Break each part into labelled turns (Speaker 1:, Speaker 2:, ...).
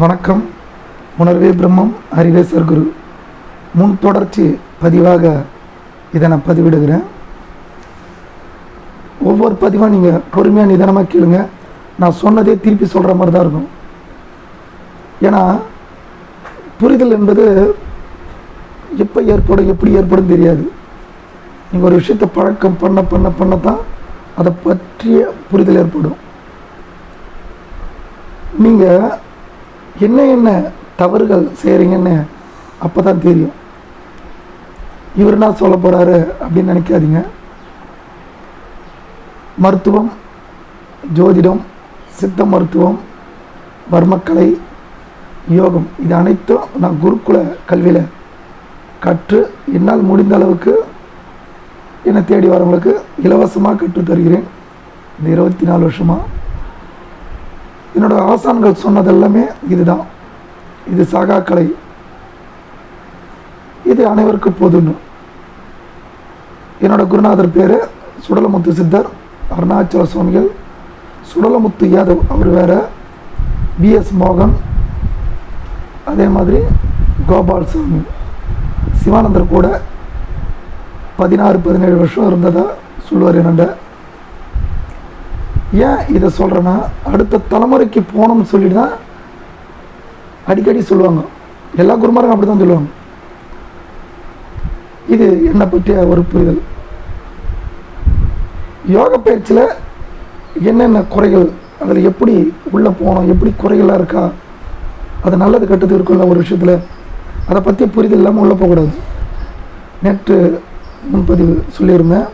Speaker 1: வணக்கம். உணர்வே பிரம்மம் அறிவேசர் குரு முன் தொடர்ச்சி பதிவாக இதை நான் பதிவிடுகிறேன். ஒவ்வொரு பதிவாக நீங்கள் பொறுமையாக நிதானமாக கேளுங்க. நான் சொன்னதே திருப்பி சொல்கிற மாதிரி தான் இருக்கும். ஏன்னா புரிதல் என்பது எப்போ ஏற்படும் எப்படி ஏற்படும் தெரியாது. நீங்கள் ஒரு விஷயத்தை பழக்கம் பண்ண பண்ண பண்ண தான் அதை பற்றிய புரிதல் ஏற்படும். நீங்கள் என்ன என்ன தவறுகள் செய்கிறீங்கன்னு அப்போ தான் தெரியும். இவர் என்ன சொல்ல போகிறாரு அப்படின்னு நினைக்காதீங்க. மருத்துவம் ஜோதிடம் சித்த மருத்துவம் வர்மக்கலை யோகம் இது அனைத்தும் நான் குருகுல கல்வியில் கற்று என்னால் முடிந்த அளவுக்கு என்னை தேடி வரவங்களுக்கு இலவசமாக கற்றுத் தருகிறேன் இந்த இருபத்தி நாலு வருஷமாக என்னோட ஆசான்கள் சொன்னது எல்லாமே இதுதான். இது சாகா கலை. இது அனைவருக்கும் பொதுன்னு. என்னோட குருநாதர் பேர் சுடலமுத்து சித்தர் அருணாச்சல சுவாமிகள். சுடலமுத்து யாதவ் அவர் வேற பிஎஸ் மோகன். அதே மாதிரி கோபால் சாமி சிவானந்தர் கூட பதினாறு பதினேழு வருஷம் இருந்ததாக சொல்லுவார் என்னண்ட ஏன் இதை சொல்கிறேன்னா அடுத்த தலைமுறைக்கு போகணும்னு சொல்லிட்டு தான் அடிக்கடி சொல்லுவாங்க. எல்லா குருமாரும் அப்படி தான் சொல்லுவாங்க. இது என்னை பற்றிய ஒரு புரிதல். யோக பயிற்சியில் என்னென்ன குறைகள் அதில் எப்படி உள்ளே போகணும் எப்படி குறைகளாக இருக்கா அது நல்லது கெட்டது இருக்குல்ல ஒரு விஷயத்தில். அதை பற்றி புரிதல் இல்லாமல் உள்ளே போகக்கூடாது. நேற்று முன்பதிவு சொல்லியிருந்தேன்.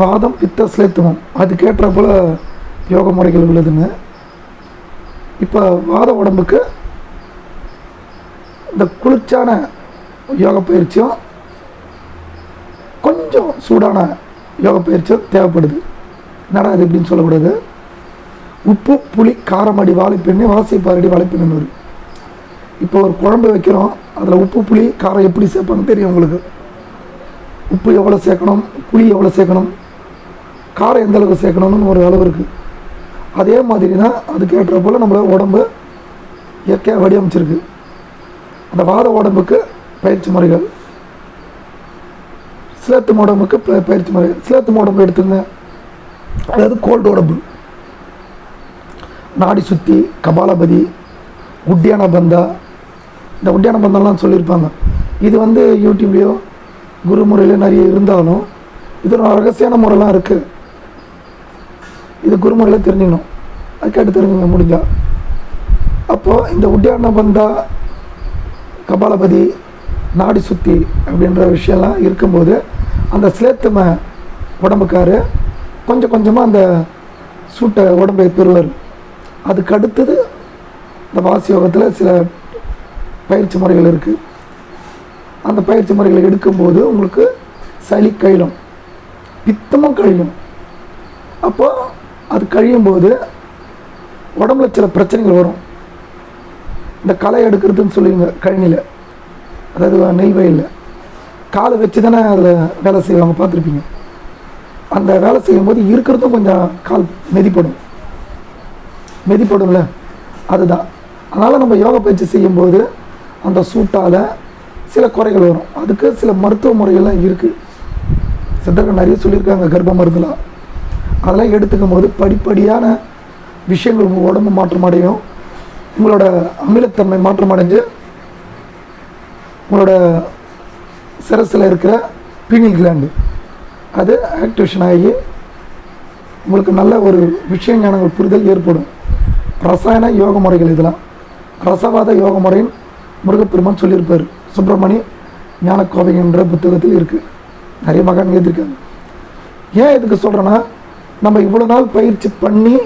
Speaker 1: வாதம் பித்த சிலேத்துவம். அதுக்கேற்ற போல் யோக முறைகள் உள்ளதுன்னு இப்போ வாத உடம்புக்கு இந்த குளிர்ச்சான யோக பயிற்சியும் கொஞ்சம் சூடான யோக பயிற்சியும் தேவைப்படுது. என்னடா அது இப்படின்னு சொல்லக்கூடாது. உப்பு புளி காரமடி வாழைப்பெண்ணு வாசிப்பாரடி வாழைப்பெண்ணு வரும். இப்போ ஒரு குழம்பு வைக்கிறோம். அதில் உப்பு புளி காரம் எப்படி சேர்ப்பாங்கன்னு தெரியும் உங்களுக்கு. உப்பு எவ்வளோ சேர்க்கணும்? புளி எவ்வளோ சேர்க்கணும்? காரம் எந்த அளவுக்கு சேர்க்கணும்னு ஒரு அளவு இருக்குது அதே மாதிரி தான் அதுக்கு ஏற்ற போல் நம்மள உடம்பு இயற்கையாக வடிவமைச்சிருக்கு. அந்த வாத உடம்புக்கு பயிற்சி முறைகள் சிலத்து உடம்புக்கு ப- பயிற்சி முறைகள் சிலத்து உடம்பு எடுத்துங்க அதாவது கோல்டு உடம்பு. நாடி சுற்றி கபாலபதி உட்டியான பந்தா இந்த உட்டியான பந்தம்லாம் சொல்லியிருப்பாங்க. இது வந்து யூடியூப்லேயோ குருமுறையில நிறைய இருந்தாலும் இது ஒரு ரகசியமான முறைலாம் இருக்குது இது குருமுறையில் தெரிஞ்சுக்கணும். அது கேட்டு தெரிஞ்சுங்க முடிஞ்சா. அப்போது இந்த உட்டியான பந்தா கபாலபதி நாடி சுத்தி அப்படின்ற விஷயம்லாம் இருக்கும்போது அந்த சிலேத்தம உடம்புக்காரு கொஞ்சம் கொஞ்சமாக அந்த சூட்டை உடம்பை பெறுவார். அதுக்கு அடுத்தது இந்த வாசி யோகத்தில் சில பயிற்சி முறைகள் இருக்குது அந்த பயிற்சி முறைகளை எடுக்கும்போது உங்களுக்கு சளி கழியும் பித்தமும் கழியும். அப்போது அது கழியும் போது உடம்புல சில பிரச்சனைகள் வரும். இந்த களை எடுக்கிறதுன்னு சொல்லுவீங்க கழனியில். அதாவது நெல் வயலில். காலை வச்சு தானே அதில் வேலை செய்வாங்க பார்த்துருப்பீங்க. அந்த வேலை செய்யும்போது இருக்கிறதும் கொஞ்சம் கால் மெதிப்படும். மெதிப்படும்ல? அதுதான். அதனால் நம்ம யோகா பயிற்சி செய்யும்போது அந்த சூட்டால் சில குறைகள் வரும். அதுக்கு சில மருத்துவ முறைகள்லாம் இருக்குது சித்தர்கள் நிறைய சொல்லியிருக்காங்க கர்ப்ப மருந்துலாம். அதெல்லாம் எடுத்துக்கும் போது படிப்படியான விஷயங்கள் உங்கள் உடம்பு மாற்றம் அடையும் உங்களோட அமிலத்தன்மை மாற்றம் அடைஞ்சு உங்களோட சிரசில் இருக்கிற பீனில் கிளாண்டு அது ஆக்டிவேஷன் ஆகி உங்களுக்கு நல்ல ஒரு விஷய ஞானங்கள் புரிதல் ஏற்படும். ரசாயன யோக முறைகள் இதெல்லாம். ரசவாத யோக முறையின் முருகப்பெருமான் சொல்லியிருப்பார். சுப்பிரமணி ஞானக்கோவை என்ற புத்தகத்தில் இருக்குது நிறைய மகான் எழுதியிருக்காங்க. ஏன் இதுக்கு சொல்கிறேன்னா நம்ம இவ்வளோ நாள் பயிற்சி பண்ணி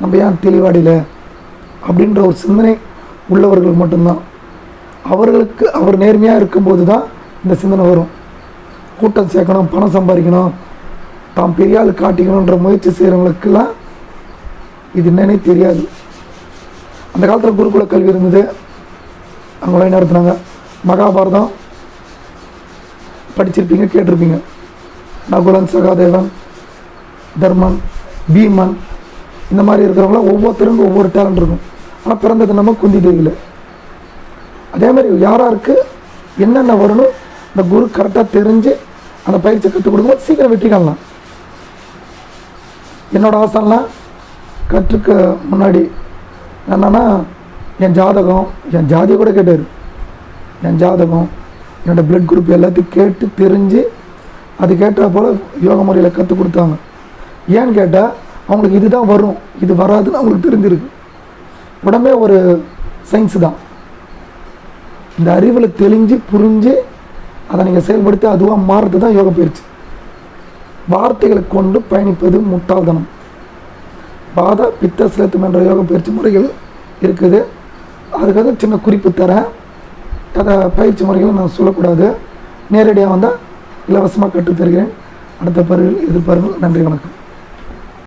Speaker 1: நம்ம ஏன் தெளிவாடில? அப்படின்ற ஒரு சிந்தனை உள்ளவர்கள் மட்டும்தான். அவர்களுக்கு அவர் நேர்மையாக இருக்கும்போது தான் இந்த சிந்தனை வரும். கூட்டம் சேர்க்கணும் பணம் சம்பாதிக்கணும் தாம் பெரிய ஆள் காட்டிக்கணுன்ற முயற்சி செய்கிறவங்களுக்கெல்லாம் இது என்னன்னே தெரியாது. அந்த காலத்தில் குருகுல கல்வி இருந்தது. அவங்க வழி நடத்துனாங்க. மகாபாரதம் படிச்சிருப்பீங்க கேட்டிருப்பீங்க. நகுலன் சகாதேவன் தர்மன் பீமன் இந்த மாதிரி இருக்கிறவங்களாம் ஒவ்வொருத்தருக்கும் ஒவ்வொரு டேலண்ட் இருக்கும். ஆனால் பிறந்தது நம்ம குந்தி தேவியில். அதே மாதிரி யாராருக்கு என்னென்ன வரணும் இந்த குரு கரெக்டாக தெரிஞ்சு அந்த பயிற்சி கற்றுக் கொடுக்கும்போது சீக்கிரம் வெற்றி காணலாம். என்னோடய ஆசைலாம் கற்றுக்க முன்னாடி என்னன்னா என் ஜாதகம் என் ஜாதியை கூட கேட்டார். என் ஜாதகம் என்னோட பிளட் குரூப் எல்லாத்தையும் கேட்டு தெரிஞ்சு அது கேட்டால் போல் யோக முறையில் கற்றுக் கொடுத்தாங்க. ஏன்னு கேட்டால் அவங்களுக்கு இதுதான் வரும். இது வராதுன்னு அவங்களுக்கு தெரிஞ்சிருக்கு. உடம்பே ஒரு சயின்ஸ் தான். இந்த அறிவில் தெளிஞ்சு புரிஞ்சு அதை நீங்கள் செயல்படுத்தி அதுவாக மாறுறது தான் யோக பயிற்சி. வார்த்தைகளை கொண்டு பயணிப்பது முட்டாள்தனம். பாத பித்த சிலத்தம் என்ற யோக பயிற்சி முறைகள் இருக்குது. அதுக்காக சின்ன குறிப்பு தரேன். அதை பயிற்சி முறைகளை நான் சொல்லக்கூடாது. நேரடியாக வந்தால் இலவசமாக கற்றுத் தருகிறேன் அடுத்த பருவில் எதிர்பாருங்கள் நன்றி வணக்கம்.